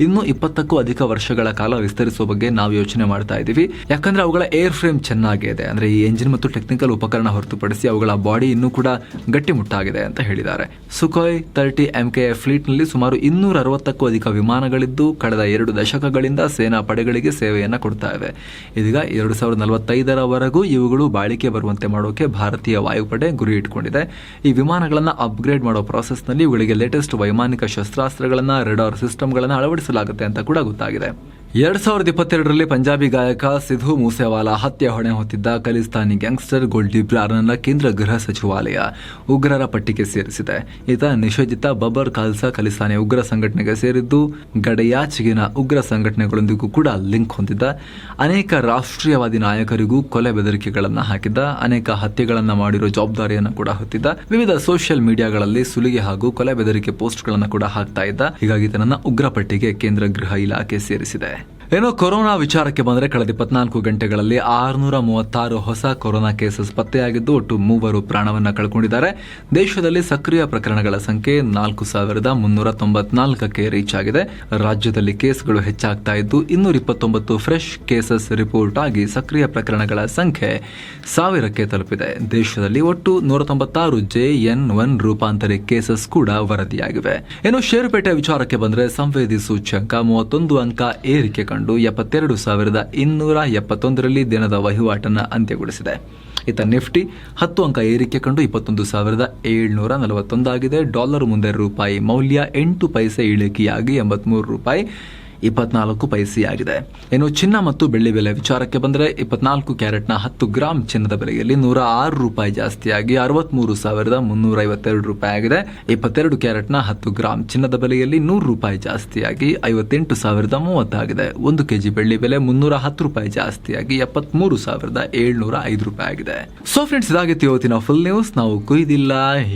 ಇನ್ನೂ ಇಪ್ಪತ್ತಕ್ಕೂ ಅಧಿಕ ವರ್ಷಗಳ ಕಾಲ ವಿಸ್ತರಿಸುವ ಬಗ್ಗೆ ನಾವು ಯೋಚನೆ ಮಾಡ್ತಾ ಇದ್ದೀವಿ. ಯಾಕಂದ್ರೆ ಅವುಗಳ ಏರ್ ಫ್ರೇಮ್ ಚೆನ್ನಾಗಿದೆ ಅಂದ್ರೆ ಈ ಎಂಜಿನ್ ಮತ್ತು ಟೆಕ್ನಿಕಲ್ ಉಪಕರಣ ಹೊರತುಪಡಿಸಿ ಅವುಗಳ ಬಾಡಿ ಇನ್ನೂ ಕೂಡ ಗಟ್ಟಿಮುಟ್ಟಾಗಿದೆ ಅಂತ ಹೇಳಿದ್ದಾರೆ. ಸುಖೋಯ್ ತರ್ಟಿ ಎಂಕೆಐ ಫ್ಲೀಟ್ನಲ್ಲಿ ಸುಮಾರು ಇನ್ನೂರ ಅರವತ್ತಕ್ಕೂ ಅಧಿಕ ವಿಮಾನಗಳಿದ್ದು ಕಳೆದ ಎರಡು ದಶಕಗಳಿಂದ ಸೇನಾ ಪಡೆಗಳಿಗೆ ಸೇವೆಯನ್ನು ಕೊಡ್ತಾ ಇವೆ. ಇದೀಗ ಎರಡು ಸಾವಿರದ ನಲವತ್ತೈದರವರೆಗೂ ಇವುಗಳು ಬಾಳಿಕೆ ಬರುವಂತೆ ಮಾಡೋಕೆ ಭಾರತೀಯ ವಾಯುಪಡೆ ಗುರಿ ಇಟ್ಕೊಂಡಿದೆ. ಈ ವಿಮಾನಗಳನ್ನು ಅಪ್ಗ್ರೇಡ್ ಮಾಡೋ ಪ್ರಾಸೆಸ್ನಲ್ಲಿ ಇವುಗಳಿಗೆ ಲೇಟೆಸ್ಟ್ ವೈಮಾನಿಕ ಶಸ್ತ್ರಾಸ್ತ್ರಗಳನ್ನು ರೆಡಾರ್ ಸಿಸ್ಟಮ್ಗಳನ್ನು ಅಳವಡಿಸಲಾಗುತ್ತೆ ಅಂತ ಕೂಡ ಗೊತ್ತಾಗಿದೆ. ಎರಡ್ ಸಾವಿರದ ಇಪ್ಪತ್ತೆರಡರಲ್ಲಿ ಪಂಜಾಬಿ ಗಾಯಕ ಸಿಧು ಮೂಸೆವಾಲಾ ಹತ್ಯೆ ಹೊಣೆ ಹೊತ್ತಿದ್ದ ಖಲಿಸ್ತಾನಿ ಗ್ಯಾಂಗ್ಸ್ಟರ್ ಗೋಲ್ಡಿ ಬ್ರಾರ್ನನ್ನ ಕೇಂದ್ರ ಗೃಹ ಸಚಿವಾಲಯ ಉಗ್ರರ ಪಟ್ಟಿಗೆ ಸೇರಿಸಿದೆ. ಈತ ನಿಷೇಧಿತ ಬಬರ್ ಖಾಲ್ಸಾ ಖಲಿಸ್ತಾನಿ ಉಗ್ರ ಸಂಘಟನೆಗೆ ಸೇರಿದ್ದು ಗಡಿಯಾಚೆಗಿನ ಉಗ್ರ ಸಂಘಟನೆಗಳೊಂದಿಗೂ ಕೂಡ ಲಿಂಕ್ ಹೊಂದಿದ್ದ. ಅನೇಕ ರಾಷ್ಟ್ರೀಯವಾದಿ ನಾಯಕರಿಗೂ ಕೊಲೆ ಬೆದರಿಕೆಗಳನ್ನು ಹಾಕಿದ್ದ. ಅನೇಕ ಹತ್ಯೆಗಳನ್ನು ಮಾಡಿರೋ ಜವಾಬ್ದಾರಿಯನ್ನು ಕೂಡ ಹೊತ್ತಿದ್ದ. ವಿವಿಧ ಸೋಷಿಯಲ್ ಮೀಡಿಯಾಗಳಲ್ಲಿ ಸುಲಿಗೆ ಹಾಗೂ ಕೊಲೆ ಬೆದರಿಕೆ ಪೋಸ್ಟ್ಗಳನ್ನು ಕೂಡ ಹಾಕ್ತಾ ಇದ್ದ. ಹೀಗಾಗಿ ತನ್ನ ಉಗ್ರ ಪಟ್ಟಿಗೆ ಕೇಂದ್ರ ಗೃಹ ಇಲಾಖೆ ಸೇರಿಸಿದೆ. ಏನೋ ಕೊರೋನಾ ವಿಚಾರಕ್ಕೆ ಬಂದರೆ ಕಳೆದ ಇಪ್ಪತ್ನಾಲ್ಕು ಗಂಟೆಗಳಲ್ಲಿ ಆರುನೂರ ಮೂವತ್ತಾರು ಹೊಸ ಕೊರೋನಾ ಕೇಸಸ್ ಪತ್ತೆಯಾಗಿದ್ದು ಒಟ್ಟು ಮೂವರು ಪ್ರಾಣವನ್ನು ಕಳ್ಕೊಂಡಿದ್ದಾರೆ. ದೇಶದಲ್ಲಿ ಸಕ್ರಿಯ ಪ್ರಕರಣಗಳ ಸಂಖ್ಯೆ ನಾಲ್ಕು ಸಾವಿರದ ಮುನ್ನೂರ ತೊಂಬತ್ನಾಲ್ಕಕ್ಕೆ ರೀಚ್ ಆಗಿದೆ. ರಾಜ್ಯದಲ್ಲಿ ಕೇಸ್ಗಳು ಹೆಚ್ಚಾಗ್ತಾ ಇದ್ದು ಇನ್ನೂರ ಇಪ್ಪತ್ತೊಂಬತ್ತು ಫ್ರೆಶ್ ಕೇಸಸ್ ರಿಪೋರ್ಟ್ ಆಗಿ ಸಕ್ರಿಯ ಪ್ರಕರಣಗಳ ಸಂಖ್ಯೆ ಸಾವಿರಕ್ಕೆ ತಲುಪಿದೆ. ದೇಶದಲ್ಲಿ ಒಟ್ಟು ನೂರ ತೊಂಬತ್ತಾರು ಜೆ ಎನ್ ಒನ್ ರೂಪಾಂತರಿ ಕೇಸಸ್ ಕೂಡ ವರದಿಯಾಗಿವೆ. ಇನ್ನು ಷೇರುಪೇಟೆ ವಿಚಾರಕ್ಕೆ ಬಂದರೆ ಸಂವೇದಿ ಸೂಚ್ಯಂಕ ಮೂವತ್ತೊಂದು ಅಂಕ ಏರಿಕೆ ಕಂಡು ಎಪ್ಪತ್ತೆರಡು ಸಾವಿರದ ಇನ್ನೂರ ಎಪ್ಪತ್ತೊಂದರಲ್ಲಿ ದಿನದ ವಹಿವಾಟನ್ನು ಅಂತ್ಯಗೊಳಿಸಿದೆ. ಇತ್ತ ನಿಫ್ಟಿ ಹತ್ತು ಅಂಕ ಏರಿಕೆ ಕಂಡು ಇಪ್ಪತ್ತೊಂದು ಸಾವಿರದ ಏಳ್ನೂರ ನಲವತ್ತೊಂದಾಗಿದೆ. ಡಾಲರ್ ಮುಂದೆ ರೂಪಾಯಿ ಮೌಲ್ಯ ಎಂಟು ಪೈಸೆ ಇಳಿಕೆಯಾಗಿ ಎಂಬತ್ಮೂರು ರೂಪಾಯಿ. ಇಪ್ಪತ್ನಾಲ್ಕು ಪೈಸೆಯಾಗಿದೆ ಇನ್ನು ಚಿನ್ನ ಮತ್ತು ಬೆಳ್ಳಿ ಬೆಲೆ ವಿಚಾರಕ್ಕೆ ಬಂದರೆ ಇಪ್ಪತ್ನಾಲ್ಕು ಕ್ಯಾರೆಟ್ನ ಹತ್ತು ಗ್ರಾಮ್ ಚಿನ್ನದ ಬೆಲೆಯಲ್ಲಿ ನೂರ ಆರು ರೂಪಾಯಿ ಜಾಸ್ತಿಯಾಗಿ ಅರವತ್ಮೂರು ಸಾವಿರದ ಮುನ್ನೂರ ಐವತ್ತೆರಡು ರೂಪಾಯಿ ಆಗಿದೆ. ಇಪ್ಪತ್ತೆರಡು ಕ್ಯಾರೆಟ್ನ ಹತ್ತು ಗ್ರಾಮ್ ಚಿನ್ನದ ಬೆಲೆಯಲ್ಲಿ ನೂರು ರೂಪಾಯಿ ಜಾಸ್ತಿಯಾಗಿ ಐವತ್ತೆಂಟು ಸಾವಿರದ ಮೂವತ್ತಾಗಿದೆ ಒಂದು ಕೆಜಿ ಬೆಳ್ಳಿ ಬೆಲೆ ಮುನ್ನೂರ ಹತ್ತು ರೂಪಾಯಿ ಜಾಸ್ತಿಯಾಗಿ ಎಪ್ಪತ್ಮೂರು ಸಾವಿರದ ಏಳ್ನೂರ ಐದು ರೂಪಾಯಿ ಆಗಿದೆ. ಸೊ ಫ್ರೆಂಡ್ಸ್ ಇದಾಗಿತ್ತು ಇವತ್ತಿನ ಫುಲ್ ನ್ಯೂಸ್ ನಾವು ಕುಯ್ದಿಲ್ಲ,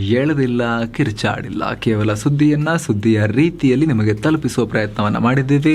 ಹೇಳದಿಲ್ಲ, ಕಿರ್ಚಾಡಿಲ್ಲ. ಕೇವಲ ಸುದ್ದಿಯನ್ನ ಸುದ್ದಿಯ ರೀತಿಯಲ್ಲಿ ನಿಮಗೆ ತಲುಪಿಸುವ ಪ್ರಯತ್ನವನ್ನ ಮಾಡಿದ್ದೀವಿ.